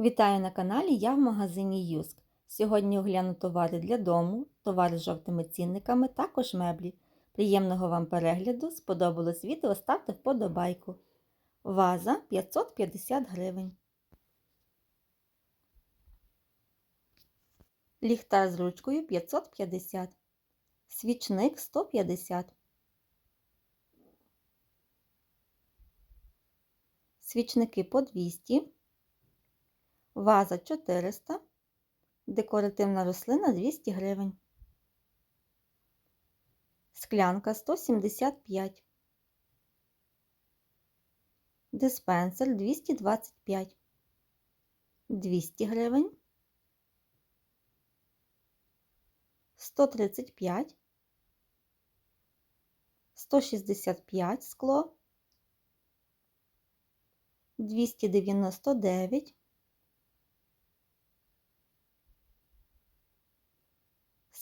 Вітаю на каналі Я в магазині Юск. Сьогодні огляну товари для дому, товари з жовтими цінниками, також меблі. Приємного вам перегляду! Сподобалось відео, ставте вподобайку. Ваза 550 гривень. Ліхтар з ручкою 550. Свічник 150. Свічники по 200. Ваза 400, декоративна рослина 200 гривень. Склянка 175. Диспенсер 225. 200 гривень. 135. 165 скло. 299.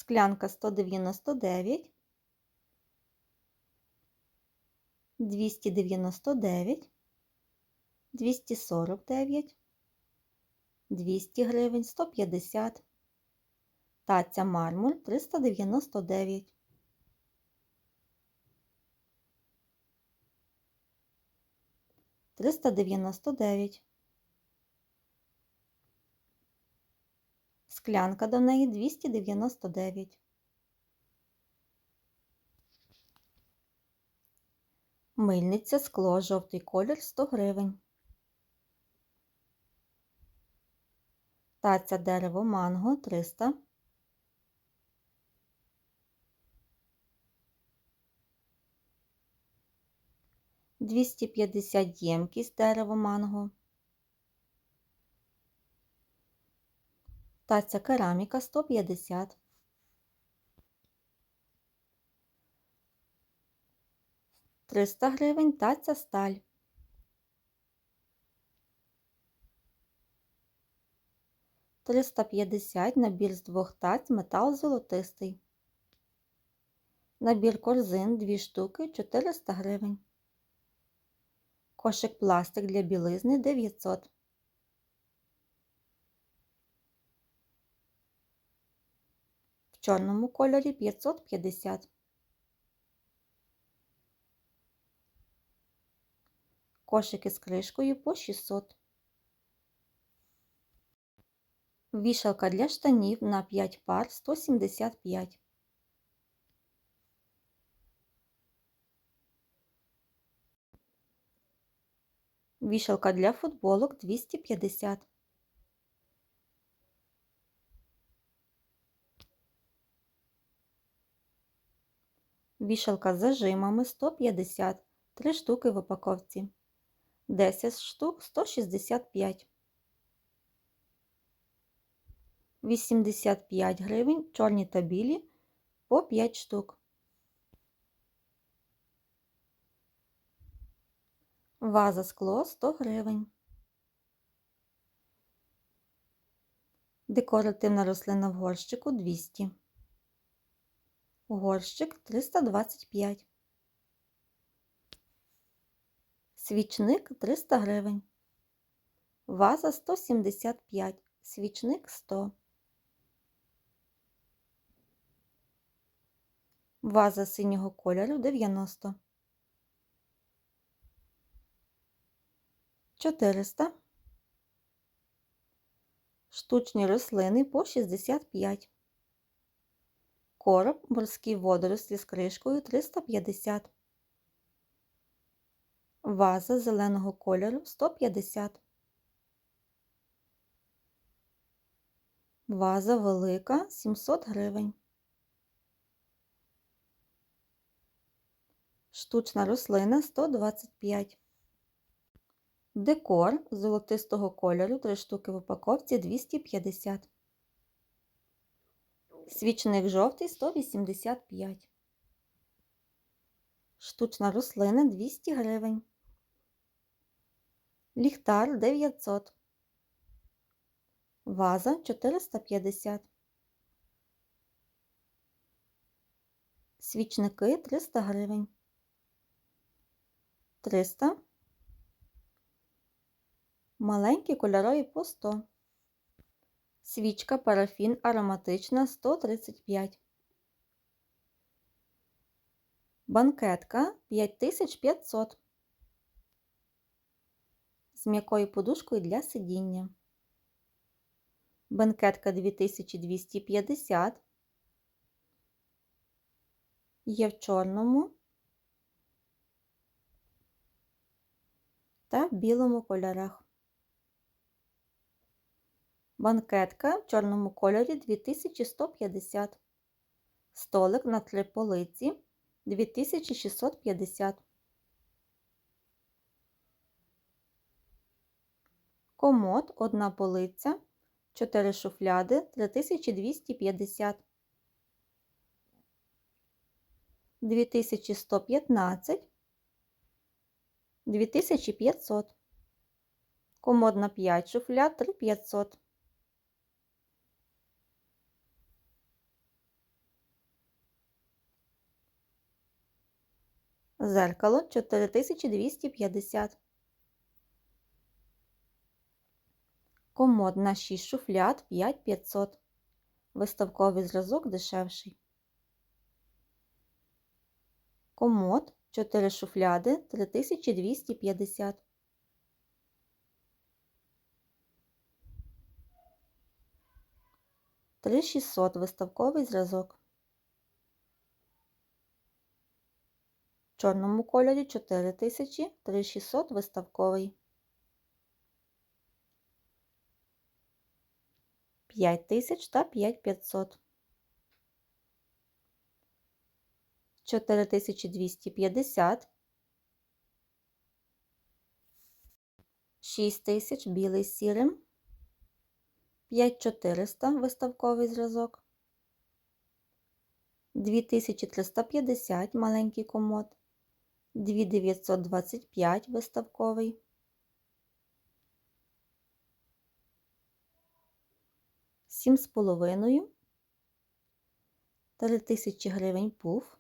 Склянка 199, 299, 249, 200 гривень, 150, таця мармур 399. Триста дев'яносто дев'ять. Склянка до неї 299. Мильниця скло жовтий колір 100 гривень. Таця дерево манго 300. Двісті п'ятдесят ємкість дерево манго. Таця кераміка 150. Триста гривень таця сталь. Триста п'ятдесят набір з двох таць метал золотистий. Набір корзин дві штуки 400 гривень. Кошик пластик для білизни 900 чорному кольорі 550. Кошики з кришкою по 600. Вішалка для штанів на 5 пар 175. Вішалка для футболок 250. Вішалка з зажимами 150, 3 штуки в упаковці. 10 штук 165. 85 гривень, чорні та білі по 5 штук. Ваза скло 100 гривень. Декоративна рослина в горщику 200 горщик 325, свічник 300 гривень, ваза 175, свічник 100, ваза синього кольору 90, 400, штучні рослини по 65 короб, морські водорослі з кришкою 350, ваза зеленого кольору 150, ваза велика 700 гривень. Штучна рослина 125. Декор золотистого кольору 3 штуки в упаковці 250. Свічник жовтий 185. Штучна рослина 200 гривень. Ліхтар 900. Ваза 450. Свічники 300 гривень. 300. Маленькі кольорові по 100. Свічка парафін ароматична 135. Банкетка 5500. З м'якою подушкою для сидіння. Банкетка 2250. Є в чорному та в білому кольорах. Банкетка в чорному кольорі 2150. Столик на три полиці 2650. Комод одна полиця, 4 шуфляди 3250. 2115. 2500. Комод на 5 шуфляд 3500. Зеркало 4250. Комод на 6 шуфляд 5500. Виставковий зразок дешевший. Комод 4 шуфляди 3250. Три 600 виставковий зразок. В чорному кольорі 4000, 3600 виставковий. 5000 та 5500. 4250. 6000 білий з сірим. 5400 виставковий зразок. 2350 маленький комод. 2925 виставковий. Сім з половиною. Три тисячі гривень пуф.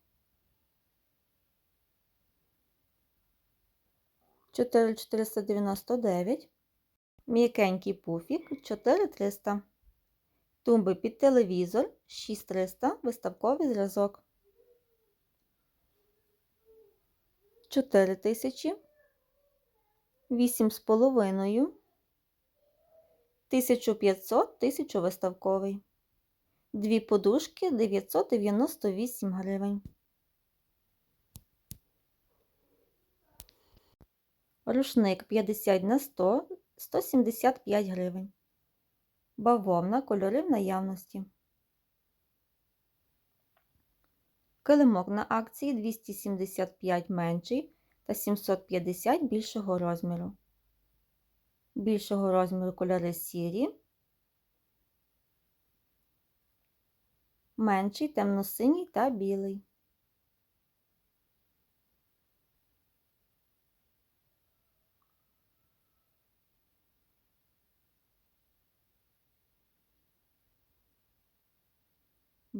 4499. М'якенький пуфік 4300. Тумби під телевізор 6300 виставковий зразок. 4000. 8 з половиною. 1500 1000 виставковий. Дві подушки 998 гривень. Рушник 50 на 100 175 гривень. Бавовна кольори в наявності. Килимок на акції 275 менший та 750 більшого розміру. Більшого розміру кольори сірі. Менший темно-синій та білий.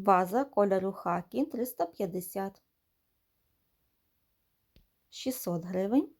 Ваза кольору хакі 350 600 гривень.